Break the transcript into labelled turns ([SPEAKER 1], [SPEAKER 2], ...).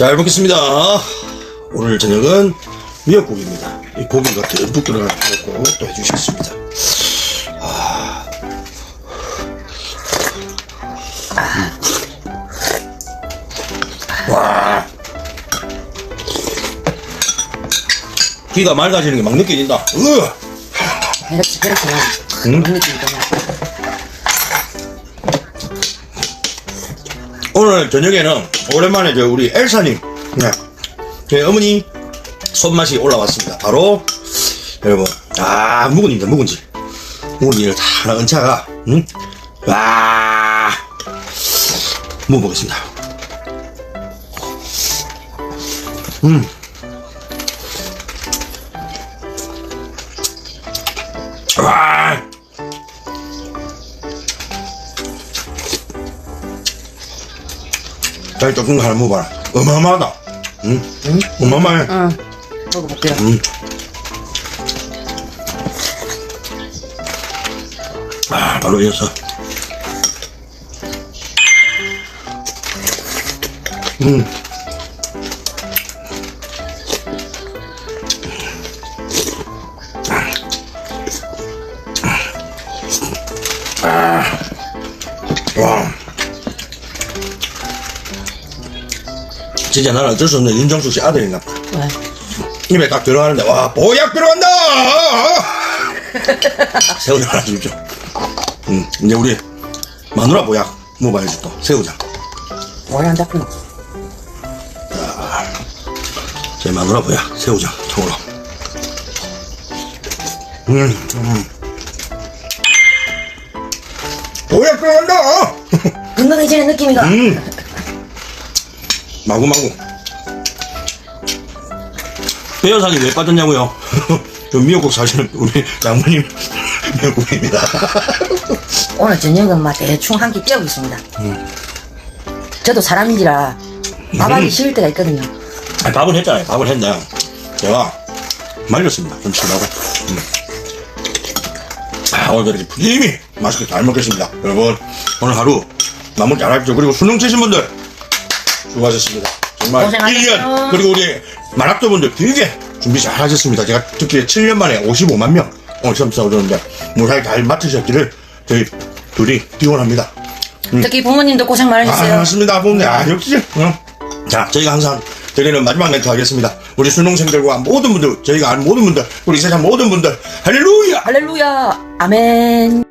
[SPEAKER 1] 잘 먹겠습니다. 오늘 저녁은 미역국입니다. 이 고기가 듬뿍 들어가고 또 해주시겠습니다. 아. 와. 기가 맑아지는 게 막 느껴진다. 으!
[SPEAKER 2] 이렇게 그렇게 나
[SPEAKER 1] 응?
[SPEAKER 2] 그
[SPEAKER 1] 오늘 저녁에는 오랜만에 저 우리 엘사님, 네. 저희 어머니 손맛이 올라왔습니다. 바로 여러분, 아 묵은입니다. 묵은지, 묵은지를 다 은차가, 응? 와, 먹어보겠습니다. 음. 잘 조금 하나 먹어봐라. 어마어마하다. 응? 응? 어마어마해.
[SPEAKER 2] 응 먹어볼게요
[SPEAKER 1] 음. 아, 바로 이어서. 음. 아. 와. 진짜 나는 어쩔 수 없는 윤정수 씨 아들인가 보다.
[SPEAKER 2] 왜?
[SPEAKER 1] 입에 딱 들어가는데 와 보약 들어간다 새우장 하나 주십시오 음, 이제 우리 마누라 보약 먹어봐야지 또 새우장
[SPEAKER 2] 머리 안 잡히노
[SPEAKER 1] 제 마누라 보약 새우장 통으로 음, 음. 보약 들어간다
[SPEAKER 2] 건강해지는 느낌이가
[SPEAKER 1] 음. 마구마구 뼈 여상이 왜 빠졌냐고요 저 미역국 사시는 우리 장모님 미역국입니다
[SPEAKER 2] 오늘 저녁은 막 대충 한끼 때우고 있습니다 저도 사람인지라 밥하기
[SPEAKER 1] 음.
[SPEAKER 2] 싫을 때가 있거든요
[SPEAKER 1] 아니, 밥은 했잖아요. 밥은 했는데 제가 말렸습니다. 좀 치라고. 음. 아, 오늘 이렇게 푸짐히 맛있게 잘 먹겠습니다. 여러분 오늘 하루 마무리 잘 하십시오. 그리고 수능 치신 분들 수고하셨습니다. 정말
[SPEAKER 2] 고생하셨어요.
[SPEAKER 1] 1년 그리고 우리 만학도분들 되게 준비 잘 하셨습니다. 제가 특히 7년 만에 55만 명 오늘 시험 싸고 그러는데 무사히 잘 마치셨기를 저희 둘이 기원합니다.
[SPEAKER 2] 특히 부모님도 고생
[SPEAKER 1] 아,
[SPEAKER 2] 많으셨어요
[SPEAKER 1] 맞습니다. 부모님. 아, 역시. 응. 자, 저희가 항상 드리는 마지막 멘트 하겠습니다. 우리 수능생들과 모든 분들, 저희가 아는 모든 분들, 우리 세상 모든 분들, 할렐루야!
[SPEAKER 2] 할렐루야 아멘